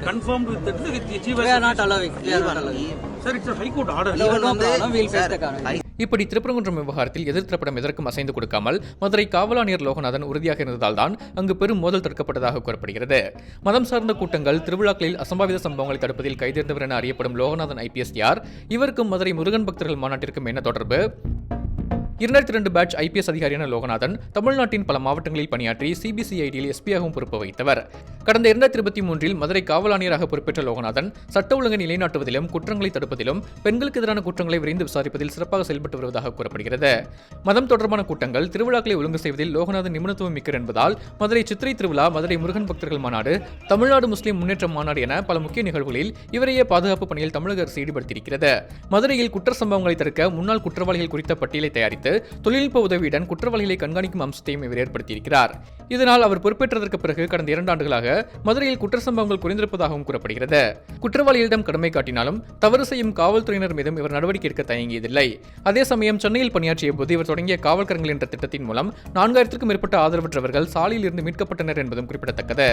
confirmed with that with the chief We are not allowing. We are not allowing. Sir, it's a high court order. No, no வந்து- problem. We'll face sir, the consequences. இப்படி திருப்பரங்குன்றம் விவகாரத்தில் எதிர்த்தரப்பிடம் எதற்கும் அசைந்து கொடுக்காமல் மதுரை காவல் ஆணையர் லோகநாதன் உறுதியாக இருந்ததால் தான் அங்கு பெரும் மோதல் தடுக்கப்பட்டதாக கூறப்படுகிறது மதம் சார்ந்த கூட்டங்கள் திருவிழாக்களில் அசம்பாவித சம்பவங்களை தடுப்பதில் கைதேர்ந்தவர் என அறியப்படும் லோகநாதன் ஐபிஎஸ் யார் இவருக்கும் மதுரை முருகன் பக்தர்கள் மாநாட்டிற்கும் என்ன தொடர்பு இரண்டாயிரத்தி ரெண்டு பேட்ச் ஐபிஎஸ் அதிகாரியான லோகநாதன் தமிழ்நாட்டின் பல மாவட்டங்களில் பணியாற்றி சிபிசிஐடியில் எஸ்பியாகவும் பொறுப்பு வகித்தவர். கடந்த இரண்டாயிரத்தி இருபத்தி மூன்றில் மதுரை காவல் ஆணையராக பொறுப்பேற்ற லோகநாதன் சட்ட ஒழுங்கை நிலைநாட்டுவதிலும் குற்றங்களை தடுப்பதிலும் பெண்களுக்கு எதிரான குற்றங்களை விரைந்து விசாரிப்பதில் சிறப்பாக செயல்பட்டு வருவதாக கூறப்படுகிறது. மதம் தொடர்பான கூட்டங்கள் திருவிழாக்களை ஒழுங்கு செய்வதில் லோகநாதன் நிபுணத்துவம் மிக்கர் என்பதால் மதுரை சித்திரை திருவிழா மதுரை முருகன் பக்தர்கள் மாநாடு தமிழ்நாடு முஸ்லிம் முன்னேற்ற மாநாடு என பல முக்கிய நிகழ்வுகளில் இவரையே பாதுகாப்பு பணியில் தமிழக அரசு ஈடுபடுத்தியிருக்கிறது. மதுரையில் குற்ற சம்பவங்களை தடுக்க முன்னாள் குற்றவாளிகள் குறித்த பட்டியலை தயாரித்து தொழில்நுட்ப உதவியுடன் குற்றவாளிகளை கண்காணிக்கும் அம்சத்தையும் இவர் ஏற்படுத்தியிருக்கிறார். இதனால் அவர் பொறுப்பேற்றதற்கு பிறகு கடந்த இரண்டு ஆண்டுகளாக மதுரையில் குற்ற சம்பவங்கள் குறைந்திருப்பதாகவும் கூறப்படுகிறது. குற்றவாளிகளிடம் கடமை காட்டினாலும் தவறு செய்யும் காவல்துறையினர் மீதும் இவர் நடவடிக்கை எடுக்க தயங்கியதில்லை. அதே சமயம் சென்னையில் பணியாற்றிய போது இவர் தொடங்கிய காவல்கரங்கள் என்ற திட்டத்தின் மூலம் நான்காயிரத்திற்கும் மேற்பட்ட ஆதரவற்றவர்கள் சாலையில் இருந்து மீட்கப்பட்டனர் என்பதும் குறிப்பிடத்தக்கது.